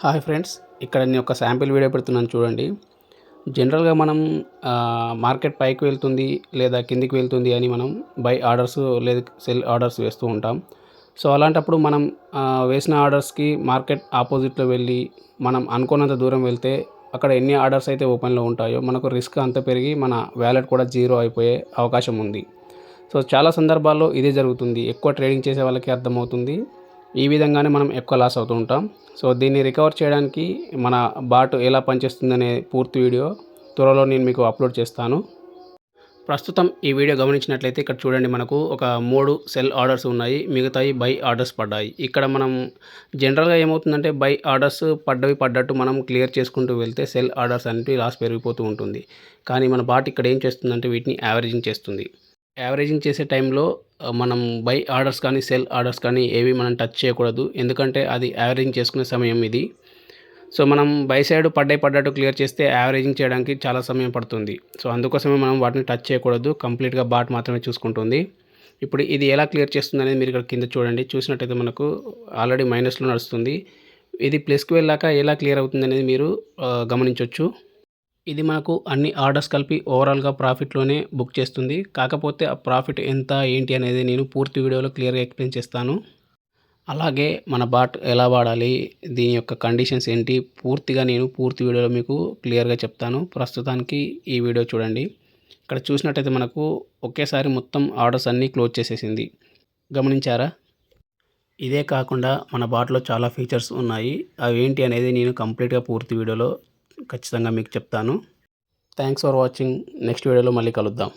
Hi friends ఇక్కడ నేను ఒక శాంపిల్ వీడియో పెడుతున్నాను చూడండి. జనరల్గా మనం మార్కెట్ పైకి వెళ్తుంది లేదా కిందికి వెళ్తుంది అని మనం బై ఆర్డర్స్ లేదా సెల్ ఆర్డర్స్ వేస్తూ ఉంటాం. సో అలాంటప్పుడు మనం వేసిన ఆర్డర్స్కి మార్కెట్ ఆపోజిట్లో వెళ్ళి మనం అనుకున్నంత దూరం వెళ్తే అక్కడ ఎన్ని ఆర్డర్స్ అయితే ఓపెన్లో ఉంటాయో మనకు రిస్క్ అంత పెరిగి మన వ్యాలెట్ కూడా జీరో అయిపోయే అవకాశం ఉంది. సో చాలా సందర్భాల్లో ఇదే జరుగుతుంది. ఎక్కువ ట్రేడింగ్ చేసే వాళ్ళకి అర్థమవుతుంది. ఈ విధంగానే మనం ఎక్కువ లాస్ అవుతూ ఉంటాం. సో దీన్ని రికవర్ చేయడానికి మన బాటు ఎలా పనిచేస్తుందనే పూర్తి వీడియో త్వరలో నేను మీకు అప్లోడ్ చేస్తాను. ప్రస్తుతం ఈ వీడియో గమనించినట్లయితే ఇక్కడ చూడండి మనకు ఒక మూడు సెల్ ఆర్డర్స్ ఉన్నాయి. మిగతాయి బై ఆర్డర్స్ పడ్డాయి. ఇక్కడ మనం జనరల్గా ఏమవుతుందంటే బై ఆర్డర్స్ పడ్డవి పడ్డట్టు మనం క్లియర్ చేసుకుంటూ వెళ్తే సెల్ ఆర్డర్స్ అనేవి లాస్ పెరిగిపోతూ ఉంటుంది. కానీ మన బాట్ ఇక్కడ ఏం చేస్తుందంటే వీటిని యావరేజింగ్ చేస్తుంది. యావరేజింగ్ చేసే టైంలో మనం బై ఆర్డర్స్ కానీ సెల్ ఆర్డర్స్ కానీ ఏవి మనం టచ్ చేయకూడదు. ఎందుకంటే అది యావరేజింగ్ చేసుకునే సమయం ఇది. సో మనం బై సైడ్ పడ్డాయి పడ్డట్టు క్లియర్ చేస్తే యావరేజింగ్ చేయడానికి చాలా సమయం పడుతుంది. సో అందుకోసమే మనం వాటిని టచ్ చేయకూడదు. కంప్లీట్గా బాట్ మాత్రమే చూసుకుంటుంది. ఇప్పుడు ఇది ఎలా క్లియర్ చేస్తుంది అనేది మీరు ఇక్కడ కింద చూడండి. చూసినట్టయితే మనకు ఆల్రెడీ మైనస్లో నడుస్తుంది. ఇది ప్లస్కి వెళ్ళాక ఎలా క్లియర్ అవుతుంది అనేది మీరు గమనించవచ్చు ఇది మనకు అన్ని ఆర్డర్స్ కలిపి ఓవరాల్గా ప్రాఫిట్లోనే బుక్ చేస్తుంది. కాకపోతే ఆ ప్రాఫిట్ ఎంత ఏంటి అనేది నేను పూర్తి వీడియోలో క్లియర్గా ఎక్స్ప్లెయిన్ చేస్తాను. అలాగే మన బాట్ ఎలా వాడాలి దీని యొక్క కండిషన్స్ ఏంటి పూర్తిగా నేను పూర్తి వీడియోలో మీకు క్లియర్గా చెప్తాను. ప్రస్తుతానికి ఈ వీడియో చూడండి. ఇక్కడ చూసినట్టయితే మనకు ఒకేసారి మొత్తం ఆర్డర్స్ అన్నీ క్లోజ్ చేసేసింది. గమనించారా? ఇదే కాకుండా మన బాట్లో చాలా ఫీచర్స్ ఉన్నాయి. అవి ఏంటి అనేది నేను కంప్లీట్గా పూర్తి వీడియోలో ఖచ్చితంగా మీకు చెప్తాను. థ్యాంక్స్ ఫర్ వాచింగ్ నెక్స్ట్ వీడియోలో మళ్ళీ కలుద్దాం.